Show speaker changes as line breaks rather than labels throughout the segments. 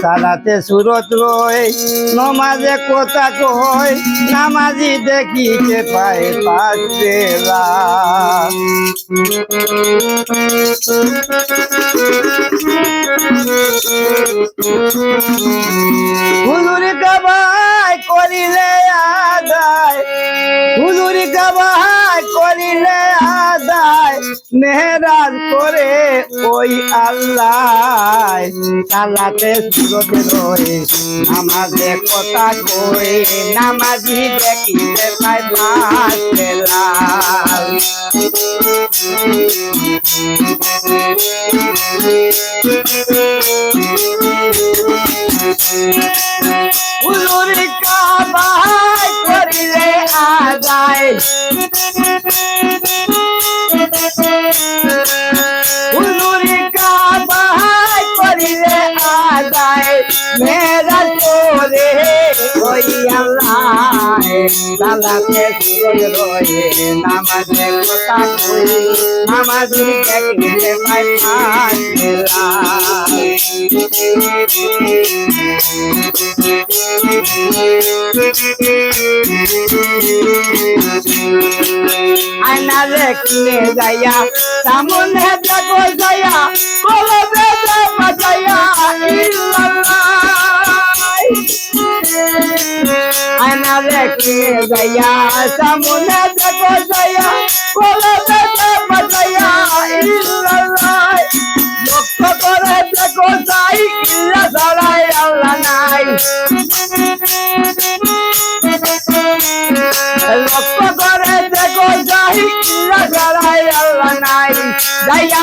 সালাতে সুরত রয় নমাজে কথা কয় নামাজি দেখিতে পায় পাচ্ছে হুজুর কাবাই করিলে মেহরাজ করে ওই আল্লাহ। সালাতে সুরতে রয়ে নামাজে কথা কই নামাজি দেখিতে পাই পাঁচ বেলা হুজুরি কাবাই করিলে আদায়। সালাতে সুরজ রয়ে নামাজে কথা কই নামাজি আয়না রেখে যাইয়া সামনে দেখো যাইয়া কলবে আয়না রেখে যাইয়া সামনে দেখো যাইয়া কলবে বাজাইয়া লক্ষ্য করে দেখো যাই ইল্লা ছাড়াই আল্লাহ নাই লক্ষ্য করে দেখো যাই ইল্লা ছাড়াই আল্লাহ নাই যাইয়া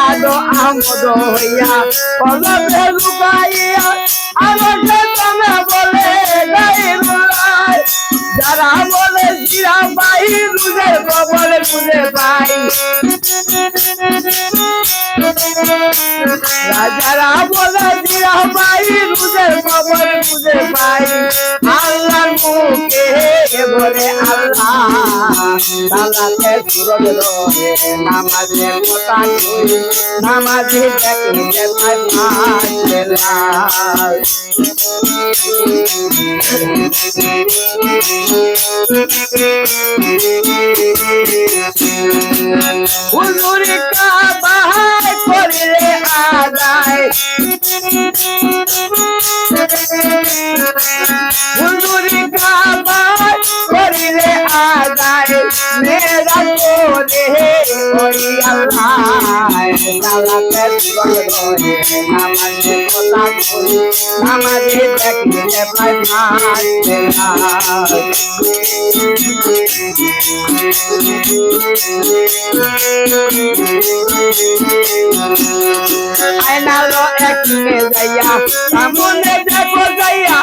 আলো আমদ হইয়া কলমে লুকাইয়া সে তুমি বলে যারা বলে জিরা পাই রুজে বলে বুঝে পাই। রাজারা বলে জিরা পাই রুজের খবর বুঝে পাই। আল্লাহর মুখে বলে আল্লাহ, সালাতে সুরজ রয়ে নামাজে কথা নামাজে দেখিতে হুজুরি কাবায় করিলে আদায় হুজুরি কাবায় করিলে আদায় মেরা কোলে ওই আল্লাহ সালাতে করে নামাজে কথা কই নামাজে দেখিতে পাই পাঁচ বেলা আয়নালো একনে যাইয়া সামনে দেখো যাইয়া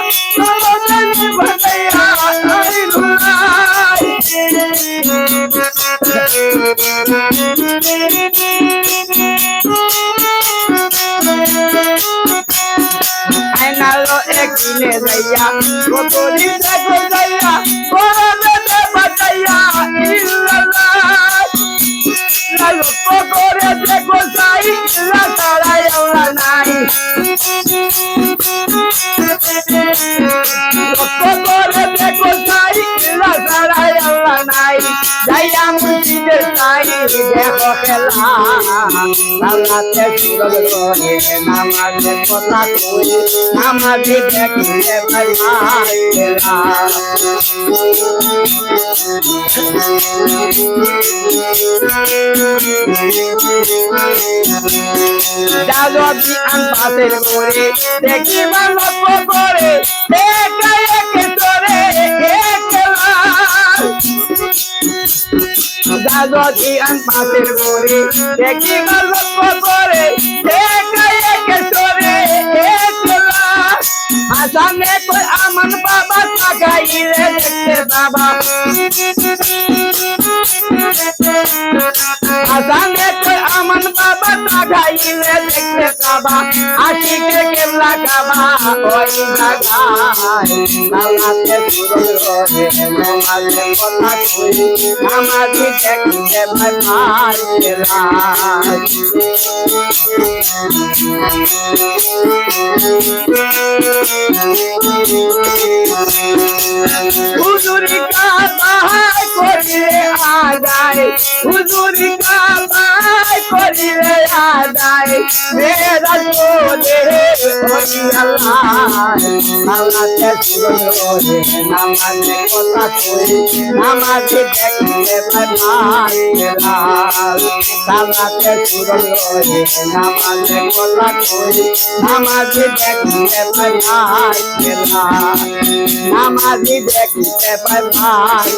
যাইয়া কত দিন দেখো যাইয়া করবে বাঁচাইয়া ইল্লাল্লাহ করে দেখো যাই ইল্লা তারাই সালাতে সুরজ রয়ে নামাজে কথা কই নামাজে দেখিলে ভাই মাইলা যাদবি আনপাতের করে। দেখিবা লক্ষ্য করে একা যাদবি আনপাতের করে দেখি লক্ষ্য করে আসামে কই আমন বাবা তাকাইলে দেখতে বাবা আসামে কই আমান বাবা তাকাইলে দেখতে বাবা আশিকে কেবলা কাবা ওই জায়গায় নালাতে সুরল রহে নমাজে কথা কই নামাজি দেখতে ভাই ভাই হুজুরি কাবাই আদায় হুজুরি কাবাই করিলে আদায় মেরা চোদে হরি আল্লাহ আল্লাহতে সুরলে নামাজে কথা কই নামাজে দেখলে ভাই লাল আল্লাহতে সুরলে নামাজে কথা কই নামাজে দেখলে ভাই লাল নামাজি দেখতে পাই ভাই